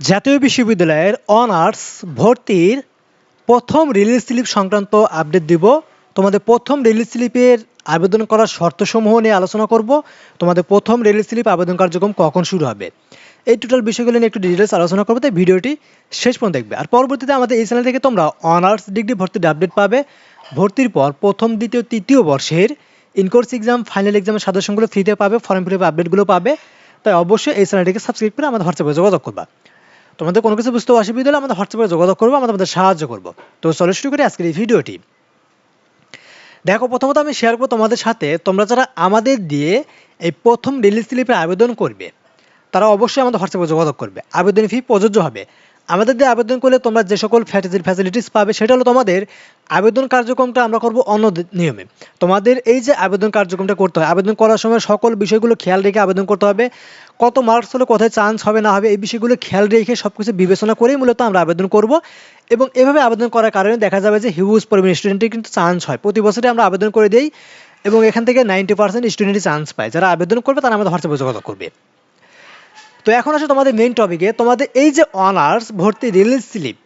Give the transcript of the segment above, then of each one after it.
জাতীয় বিশ্ববিদ্যালয়ের অনার্স ভর্তির প্রথম রিলিজ স্লিপ সংক্রান্ত আপডেট দিব। তোমাদের প্রথম রিলিজ স্লিপের আবেদন করার শর্তসমূহ নিয়ে আলোচনা করব। তোমাদের প্রথম রিলিজ স্লিপ আবেদন কার্যক্রম কখন শুরু হবে? এই টোটাল বিষয়গুলো নিয়ে একটু ডিটেলস আলোচনা করব, তাই ভিডিওটি শেষ পর্যন্ত দেখবে। আর পরবর্তীতে আমাদের এই চ্যানেল থেকে তোমরা অনার্স ডিগ্রি ভর্তির আপডেট পাবে। ভর্তির পর প্রথম, দ্বিতীয়, তৃতীয় বর্ষের ইনকোর্স এক্সাম ফাইনাল এক্সামের সাজেশনগুলো ফ্রিতে পাবে ফর্ম ফ্রি আপডেটগুলো পাবে। তাই অবশ্যই এই চ্যানেলটিকে সাবস্ক্রাইব করে আমাদের হোয়াটসঅ্যাপে যোগাযোগ করবা। তোমাদের কোনো কিছু বুঝতে অসুবিধা হলে আমাদের হোয়াটসঅ্যাপে যোগাযোগ করব, আমরা তোমাদের সাহায্য করব। তো চলো শুরু করি আজকের এই ভিডিওটি। দেখো, প্রথমত আমি শেয়ার করব তোমাদের সাথে, তোমরা যারা আমাদের দিয়ে এই প্রথম রিলিজ স্লিপে আবেদন করবে, তারা অবশ্যই আমাদের হোয়াটসঅ্যাপে যোগাযোগ করবে। আবেদন ফি প্রযোজ্য হবে। আমাদের দিয়ে আবেদন করলে তোমরা যে সকল ফ্যাসিলিটিস পাবে, সেটা হলো তোমাদের আবেদন কার্যক্রমটা আমরা করব অন্য নিয়মে। তোমাদের এই যে আবেদন কার্যক্রমটা করতে হয়, আবেদন করার সময় সকল বিষয়গুলো খেয়াল রেখে আবেদন করতে হবে। কত মার্কস হলে, কোথায় চান্স হবে, না হবে, এই বিষয়গুলো খেয়াল রেখে সব কিছু বিবেচনা করেই মূলত আমরা আবেদন করব। এবং এভাবে আবেদন করার কারণে দেখা যাবে যে হিউজ পরিমাণ স্টুডেন্টের কিন্তু চান্স হয়। প্রতি বছরে আমরা আবেদন করে দিই এবং এখান থেকে নাইনটি পার্সেন্ট স্টুডেন্টই চান্স পায়। যারা আবেদন করবে তারা আমাদের হোয়াটসঅ্যাপে যোগাযোগ করবে। তো এখন আসে তোমাদের মেইন টপিকে তোমাদের এই যে অনার্স ভর্তি রিলিজ স্লিপ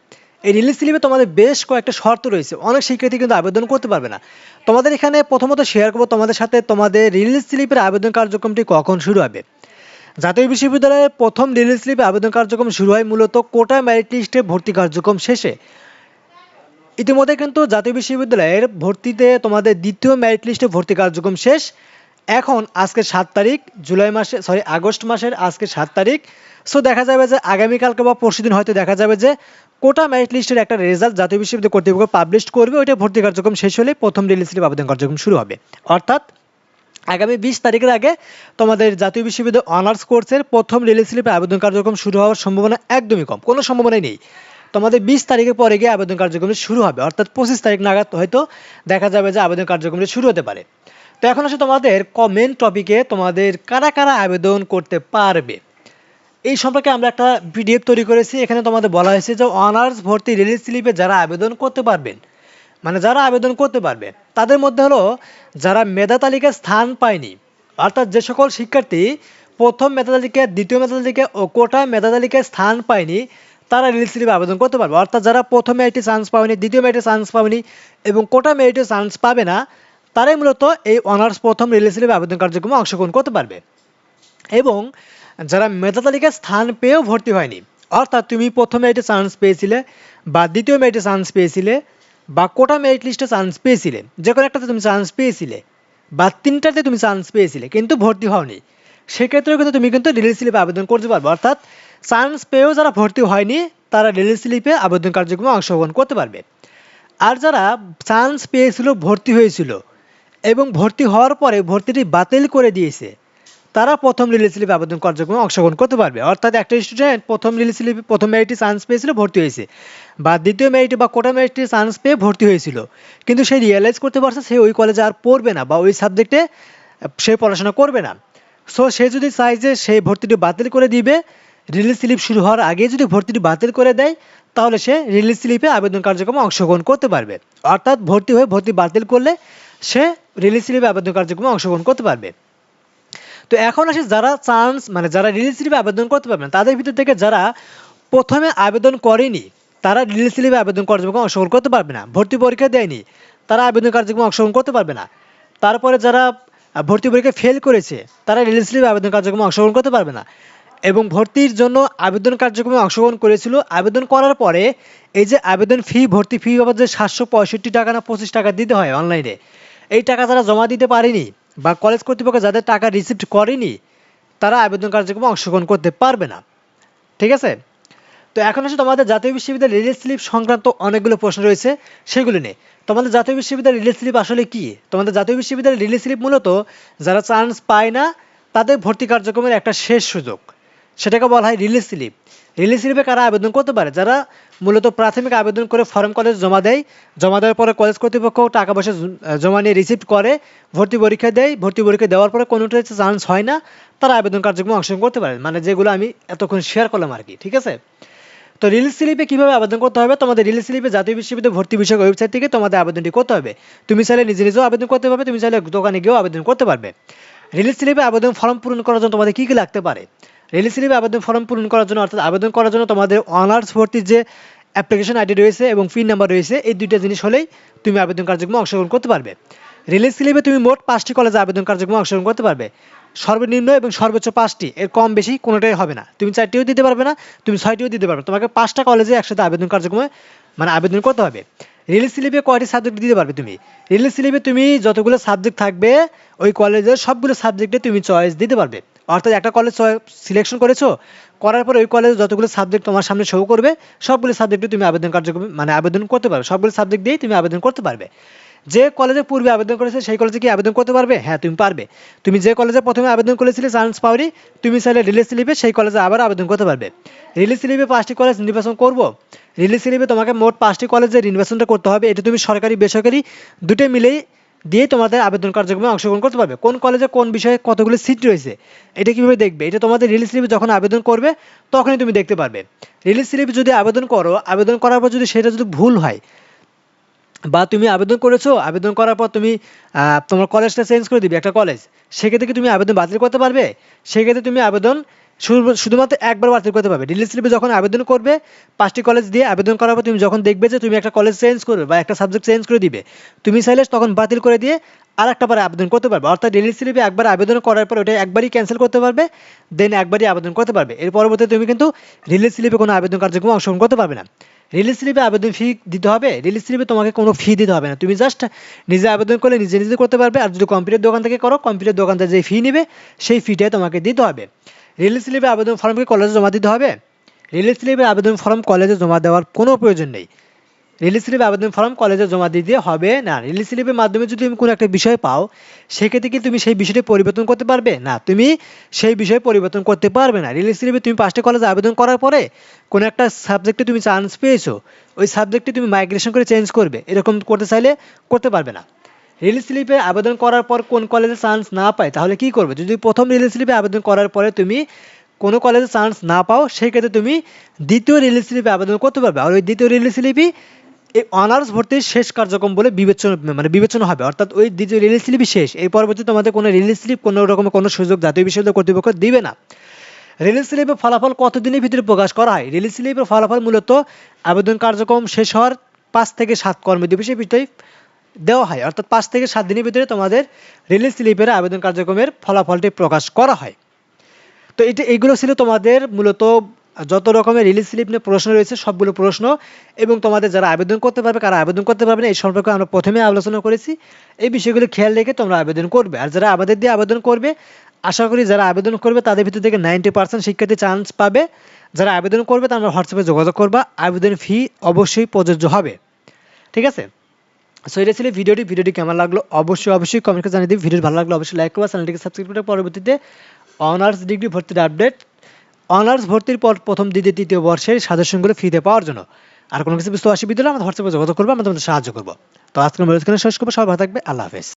এই রিলিজ স্লিপে তোমাদের বেশ কয়েকটা শর্ত রয়েছে। অনেক শিক্ষার্থী কিন্তু আবেদন করতে পারবে না। তোমাদের এখানে প্রথমত শেয়ার করব তোমাদের সাথে তোমাদের রিলিজ স্লিপের আবেদন কার্যক্রমটি কখন শুরু হবে। জাতীয় বিশ্ববিদ্যালয়ের প্রথম রিলিজ স্লিপে আবেদন কার্যক্রম শুরু হয় মূলত কোটা মেরিট লিস্টে ভর্তি কার্যক্রম শেষে। ইতিমধ্যে কিন্তু জাতীয় বিশ্ববিদ্যালয়ের ভর্তিতে তোমাদের দ্বিতীয় মেরিট লিস্টে ভর্তি কার্যক্রম শেষ। এখন আজকে সাত তারিখ, জুলাই মাসে সরি আগস্ট মাসের আজকে সাত তারিখ। সো দেখা যাবে যে আগামীকালকে বা পরশুদিন হয়তো দেখা যাবে যে কোটা মেরিট লিস্টের একটা রেজাল্ট জাতীয় বিশ্ববিদ্যালয় কর্তৃপক্ষ পাবলিশ করবে। ওইটা ভর্তি কার্যক্রম শেষ হলে প্রথম রিলিজ স্লিপ আবেদন কার্যক্রম শুরু হবে। অর্থাৎ আগামী বিশ তারিখের আগে তোমাদের জাতীয় বিশ্ববিদ্যালয় অনার্স কোর্সের প্রথম রিলিজ স্লিপে আবেদন কার্যক্রম শুরু হওয়ার সম্ভাবনা একদমই কম। কোনো সম্ভাবনাই নেই। তোমাদের বিশ তারিখের পরে গিয়ে আবেদন কার্যক্রম শুরু হবে। অর্থাৎ পঁচিশ তারিখ নাগাদ হয়তো দেখা যাবে যে আবেদন কার্যক্রমটি শুরু হতে পারে। তো এখন আসে তোমাদের কমেন্ট টপিকে তোমাদের কারা কারা আবেদন করতে পারবে। এই সম্পর্কে আমরা একটা পিডিএফ তৈরি করেছি, এখানে তোমাদের বলা হয়েছে যে অনার্স ভর্তি রিলিজ স্লিপে যারা আবেদন করতে পারবেন মানে যারা আবেদন করতে পারবে, তাদের মধ্যে হলো যারা মেধা তালিকায় স্থান পায়নি, অর্থাৎ যে সকল শিক্ষার্থী প্রথম মেধা তালিকায় দ্বিতীয় মেধা তালিকায় ও কোটা মেধা তালিকায় স্থান পায়নি, তারা রিলিজ স্লিপে আবেদন করতে পারবে। অর্থাৎ যারা প্রথম মেরিটে চান্স পাবেনি দ্বিতীয় মেরিটে চান্স পাবেনি এবং কোটা মেরিটে চান্স পাবে না তারাই মূলত এই অনার্স প্রথম স্লিপে আবেদন কার্যক্রমে অংশগ্রহণ করতে পারবে। এবং যারা মেধা তালিকায় স্থান পেয়েও ভর্তি হয়নি, অর্থাৎ তুমি প্রথম মেরিটে চান্স পেয়েছিলে বা দ্বিতীয় মেরিটে চান্স পেয়েছিলে বা কোটা মেরিট লিস্টে চান্স পেয়েছিলে, যে কোনো একটাতে তুমি চান্স পেয়েছিলে বা তিনটাতে তুমি চান্স পেয়েছিলে কিন্তু ভর্তি হওনি, সেক্ষেত্রেও কিন্তু তুমি কিন্তু রিলিজ স্লিপে আবেদন করতে পারবে। অর্থাৎ চান্স পেয়েও যারা ভর্তি হয়নি, তারা রিলিজ স্লিপে আবেদন কার্যক্রমে অংশগ্রহণ করতে পারবে। আর যারা চান্স পেয়েছিল, ভর্তি হয়েছিল এবং ভর্তি হওয়ার পরে ভর্তিটি বাতিল করে দিয়েছে। তারা প্রথম রিলিজ স্লিপে আবেদন কার্যক্রমে অংশগ্রহণ করতে পারবে। অর্থাৎ একটা স্টুডেন্ট প্রথম রিলিজ স্লিপে, প্রথম মেরিটে চান্স পেয়েছিল, ভর্তি হয়েছে। বা দ্বিতীয় মেরিটে বা কোটা মেরিটে চান্স পেয়ে ভর্তি হয়েছিল। কিন্তু সে রিয়েলাইজ করতে পারছে, সে ওই কলেজে আর পড়বে না বা ওই সাবজেক্টে সে পড়াশোনা করবে না। সো সে যদি চায় যে সেই ভর্তিটি বাতিল করে দিবে, রিলিজ স্লিপ শুরু হওয়ার আগে যদি ভর্তিটি বাতিল করে দেয়, তাহলে সে রিলিজ স্লিপে আবেদন কার্যক্রমে অংশগ্রহণ করতে পারবে। অর্থাৎ ভর্তি হয়ে ভর্তি বাতিল করলে সে রিলিজ স্লিপে আবেদন কার্যক্রমে অংশগ্রহণ করতে পারবে। তো এখন আসে যারা চান্স মানে যারা রিলিজ স্লিপে আবেদন করতে পারবে না, তাদের ভিতর থেকে যারা প্রথমে আবেদন করেনি, তারা রিলিজ স্লিপে আবেদন কার্যক্রমে অংশগ্রহণ করতে পারবে না, ভর্তি পরীক্ষা দেয়নি, তারা আবেদন কার্যক্রমে অংশগ্রহণ করতে পারবে না। তারপরে যারা ভর্তি পরীক্ষা ফেল করেছে, তারা রিলিজ স্লিপে আবেদন কার্যক্রমে অংশগ্রহণ করতে পারবে না। এবং ভর্তির জন্য আবেদন কার্যক্রমে অংশগ্রহণ করেছিল, আবেদন করার পরে এই যে আবেদন ফি ভর্তি ফি বাবদ যে সাতশো পঁয়ষট্টি টাকা না পঁচিশ টাকা দিতে হয় অনলাইনে এই টাকা যারা জমা দিতে পারেনি বা কলেজ কর্তৃপক্ষ যাদের টাকা রিসিভ করেনি, তারা আবেদন কার্যক্রমে অংশগ্রহণ করতে পারবে না। ঠিক আছে? তো এখন হচ্ছে তোমাদের জাতীয় বিশ্ববিদ্যালয় রিলিজ স্লিপ সংক্রান্ত অনেকগুলো প্রশ্ন রয়েছে, সেগুলো নিয়ে। তোমাদের জাতীয় বিশ্ববিদ্যালয় রিলিজ স্লিপ আসলে কি? তোমাদের জাতীয় বিশ্ববিদ্যালয় রিলিজ স্লিপ মূলত যারা চান্স পায় না, তাদের ভর্তি কার্যক্রমের একটা শেষ সুযোগ। সেটাকে বলা হয় রিলিজ স্লিপ। রিলিজ স্লিপে কারা আবেদন করতে পারে? যারা মূলত প্রাথমিক আবেদন করে ফর্ম কলেজ জমা দেয়। জমা দেওয়ার পরে কলেজ কর্তৃপক্ষ টাকা পয়সা জমা নিয়ে রিসিভ করে, ভর্তি পরীক্ষা দেয়। ভর্তি পরীক্ষা দেওয়ার পরে কোনোটাতে চান্স হয় না, তারা আবেদন কার্যক্রমে অংশগ্রহণ করতে পারে। মানে যেগুলো আমি এতক্ষণ শেয়ার করলাম আর কি, ঠিক আছে? তো রিলিজ স্লিপে কীভাবে আবেদন করতে হবে? তোমাদের রিলিজ স্লিপে জাতীয় বিশ্ববিদ্যালয় ভর্তি বিষয়ক ওয়েবসাইট থেকে তোমাদের আবেদনটি করতে হবে। তুমি চাইলে নিজে নিজেও আবেদন করতে পারবে, তুমি চাইলে দোকানে গিয়েও আবেদন করতে পারবে। রিলিজ স্লিপে আবেদন ফর্ম পূরণ করার জন্য তোমাদের কী কী লাগতে পারে? রিলিজ স্লিপে আবেদন ফর্ম পূরণ করার জন্য, অর্থাৎ আবেদন করার জন্য তোমাদের অনার্স ভর্তির যে অ্যাপ্লিকেশন আইডি রয়েছে এবং পিন নাম্বার রয়েছে, এই দুইটা জিনিস হলেই তুমি আবেদন কার্যক্রমে অংশগ্রহণ করতে পারবে। রিলিজ স্লিপে তুমি মোট পাঁচটি কলেজে আবেদন কার্যক্রমে অংশগ্রহণ করতে পারবে। সর্বনিম্ন এবং সর্বোচ্চ পাঁচটি, এর কম বেশি কোনোটাই হবে না। তুমি চারটিও দিতে পারবে না, তুমি ছয়টিও দিতে পারবে তোমাকে পাঁচটা কলেজে একসাথে আবেদন কার্যক্রমে মানে আবেদন করতে হবে। রিলিজ স্লিপে কয়টি সাবজেক্ট দিতে পারবে তুমি? রিলিজ স্লিপে তুমি যতগুলো সাবজেক্ট থাকবে, ওই কলেজের সবগুলো সাবজেক্টে তুমি চয়েস দিতে পারবে। অর্থাৎ একটা কলেজ সিলেকশন করেছ, করার পরে ওই কলেজে যতগুলো সাবজেক্ট তোমার সামনে শো করবে, সবগুলো সাবজেক্টে তুমি আবেদন কার্যক্রমে মানে আবেদন করতে পারবে। সবগুলো সাবজেক্ট দিয়েই তুমি আবেদন করতে পারবে। যে কলেজে পূর্বে আবেদন করেছে, সেই কলেজে কি আবেদন করতে পারবে? হ্যাঁ তুমি পারবে। তুমি যে কলেজে প্রথমে আবেদন করেছিলে চান্স পাওয়ারই তুমি চাইলে রিলিজ স্লিপে সেই কলেজে আবার আবেদন করতে পারবে। রিলিজ স্লিপে পাঁচটি কলেজ নির্বাচন করব। রিলিজ স্লিপে তোমাকে মোট পাঁচটি কলেজে নির্বাচনটা করতে হবে। এটা তুমি সরকারি, বেসরকারি, দুটোই মিলেই দিয়ে তোমাদের আবেদন কার্যক্রমে অংশগ্রহণ করতে পারবে। কোন কলেজে কোন বিষয়ে কতগুলো সিট রয়েছে, এটা কীভাবে দেখবে? এটা তোমাদের রিলিজ স্লিপে যখন আবেদন করবে, তখনই তুমি দেখতে পারবে। রিলিজ স্লিপে যদি আবেদন করো, আবেদন করার পর যদি সেটা যদি ভুল হয়, বা তুমি আবেদন করেছ, আবেদন করার পর তুমি তোমার কলেজটা চেঞ্জ করে দিবে একটা কলেজ সেক্ষেত্রে কি তুমি আবেদন বাতিল করতে পারবে? সেক্ষেত্রে তুমি আবেদন শুধুমাত্র একবার বাতিল করতে পারবে। রিলিজ স্লিপে যখন আবেদন করবে, পাঁচটি কলেজ দিয়ে আবেদন করার পর তুমি যখন দেখবে যে তুমি একটা কলেজ চেঞ্জ করবে বা একটা সাবজেক্ট চেঞ্জ করে দিবে, তুমি চাইলে তখন বাতিল করে দিয়ে আর একটা বার আবেদন করতে পারবে। অর্থাৎ রিলিজ স্লিপে একবার আবেদন করার পর ওটা একবারই ক্যান্সেল করতে পারবে দেন একবারই আবেদন করতে পারবে। এর পরবর্তীতে তুমি কিন্তু রিলিজ স্লিপে কোনো আবেদন কার্যক্রম অংশগ্রহণ করতে পারবে না। রিলিজ স্লিপে আবেদন ফি দিতে হবে। রিলিজ স্লিপে তোমাকে কোনো ফি দিতে হবে না। তুমি জাস্ট নিজে আবেদন করলে নিজে নিজে করতে পারবে। আর যদি কম্পিউটার দোকান থেকে করো কম্পিউটার দোকান থেকে যে ফি নেবে, সেই ফিটাই তোমাকে দিতে হবে। রিলিজ স্লিপে আবেদন ফর্মকে কলেজে জমা দিতে হবে। রিলিজ স্লিপে আবেদন ফর্ম কলেজে জমা দেওয়ার কোনো প্রয়োজন নেই। রিলিজ স্লিপে আবেদন ফর্ম কলেজে জমা দিতে হবে না। রিলিজ স্লিপের মাধ্যমে যদি তুমি কোনো একটা বিষয় পাও, সেক্ষেত্রে কি তুমি সেই বিষয়টি পরিবর্তন করতে পারবে? না, তুমি সেই বিষয় পরিবর্তন করতে পারবে না। রিলিজ স্লিপে তুমি পাঁচটা কলেজে আবেদন করার পরে কোনো একটা সাবজেক্টে তুমি চান্স পেয়েছ। ওই সাবজেক্টে তুমি মাইগ্রেশন করে চেঞ্জ করবে। এরকম করতে চাইলে করতে পারবে না। রিলিজ স্লিপে আবেদন করার পর কোন কলেজে চান্স না পায়, তাহলে কি করবে? যদি প্রথম রিলিজ স্লিপে আবেদন করার পরে তুমি কোনো কলেজে চান্স না পাও সেই ক্ষেত্রে তুমি দ্বিতীয় রিলিজ স্লিপে আবেদন করতে পারবে। আর ওই দ্বিতীয় রিলিজ স্লিপই এই অনার্স ভর্তির শেষ কার্যক্রম বলে বিবেচনা মানে বিবেচনা হবে। অর্থাৎ ওই দ্বিতীয় রিলিজ স্লিপই শেষ। এই পরবর্তী তোমাদের কোনো রিলিজ স্লিপ কোনো রকমের কোনো সুযোগ জাতীয় বিশ্ববিদ্যালয় কর্তৃপক্ষ দিবে না। রিলিজ স্লিপের ফলাফল কতদিনের ভিতরে প্রকাশ করা হয়? রিলিজ স্লিপের ফলাফল মূলত আবেদন কার্যক্রম শেষ হওয়ার পাঁচ থেকে সাত কর্মদিবসের ভিতরে দেওয়া হয়। অর্থাৎ পাঁচ থেকে সাত দিনের ভিতরে তোমাদের রিলিজ স্লিপের আবেদন কার্যক্রমের ফলাফলটি প্রকাশ করা হয়। তো এটা এইগুলো ছিল তোমাদের মূলত যত রকমের রিলিজ স্লিপ নিয়ে প্রশ্ন রয়েছে, সবগুলো প্রশ্ন এবং তোমাদের যারা আবেদন করতে পারবে, কারা আবেদন করতে পারবে না, এই সম্পর্কে আমরা প্রথমে আলোচনা করেছি। এই বিষয়গুলো খেয়াল রেখে তোমরা আবেদন করবে। আর যারা আমাদের দিয়ে আবেদন করবে, আশা করি যারা আবেদন করবে, তাদের ভিতর থেকে নাইনটি পার্সেন্ট শিক্ষার্থী চান্স পাবে। যারা আবেদন করবে, তারা হোয়াটসঅ্যাপে যোগাযোগ করবা। আবেদন ফি অবশ্যই প্রযোজ্য হবে। ঠিক আছে? সো এটা ছিল ভিডিওটি। ভিডিওটি কেমন লাগল? অবশ্যই অবশ্যই কমেন্টকে জানিয়ে দিই ভিডিও ভালো লাগল অবশ্যই লাইক করবা চ্যানেলটিকে সাবস্ক্রাইব করে পরবর্তীতে অনার্স ডিগ্রি ভর্তির আপডেট অনার্স ভর্তির পর প্রথম, দ্বিতীয়, তৃতীয় বর্ষের সাজেশনগুলো ফ্রিতে পাওয়ার জন্য। আর কোনো কিছু বুঝতে অসুবিধা হলে আমাদের হোয়াটসঅ্যাপে যোগাযোগ করব আমরা তোমাদের সাহায্য করব। তো আজকে মূলত শেষ করব। সবাই ভালো থাকবে। আল্লাহ হাফেজ।